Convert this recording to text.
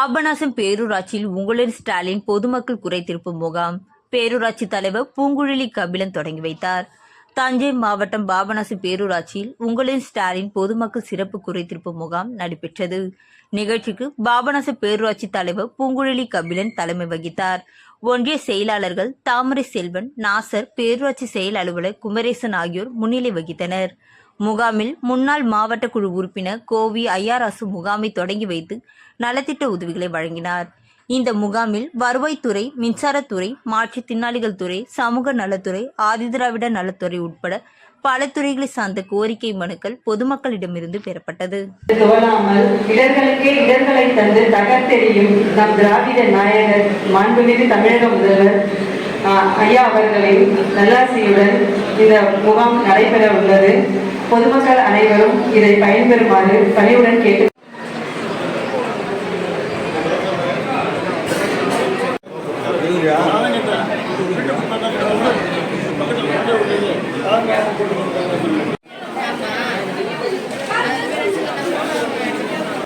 பாபநாசம் பேரூராட்சியில் உங்களின் ஸ்டாலின் பொதுமக்கள் குறைத்திருப்பு முகாம். பேரூராட்சி தலைவர் பூங்குழலி கபிலன் தொடங்கி வைத்தார். தஞ்சை மாவட்டம் பாபநாசம் பேரூராட்சியில் உங்களின் ஸ்டாலின் பொதுமக்கள் சிறப்பு குறைத்திருப்பு முகாம் நடைபெற்றது. நிகழ்ச்சிக்கு பாபநாசம் பேரூராட்சி தலைவர் பூங்குழலி கபிலன் தலைமை வகித்தார். ஒன்றிய செயலாளர்கள் தாமரை செல்வன் நாசர் பேரூராட்சி செயல் அலுவலர் குமரேசன் ஆகியோர் முன்னிலை வகித்தனர். முகாமில் முன்னாள் மாவட்ட குழு உறுப்பினர் கோவி ஐயாராசு முகாமை தொடங்கி வைத்து நலத்திட்ட உதவிகளை வழங்கினார். இந்த முகாமில் வருவாய்த்துறை மின்சாரத்துறை மாற்றுத்திறனாளிகள் துறை சமூக நலத்துறை ஆதிதிராவிட நலத்துறை உட்பட பல துறைகளை சார்ந்த கோரிக்கை மனுக்கள் பொதுமக்களிடமிருந்து பெறப்பட்டது. இடர்களுக்கே இடர்களை தந்து நம் திராவிட நாயகர் மாண்புமிகு தமிழக முதல்வர் ஐயா அவர்களின் நல்லாசியுடன் இந்த முகாம் நடைபெற உள்ளது பொதுமக்கள் அனைவரும் இதை பயன்பெறுமாறு பணியுடன் கேட்டு Yeah.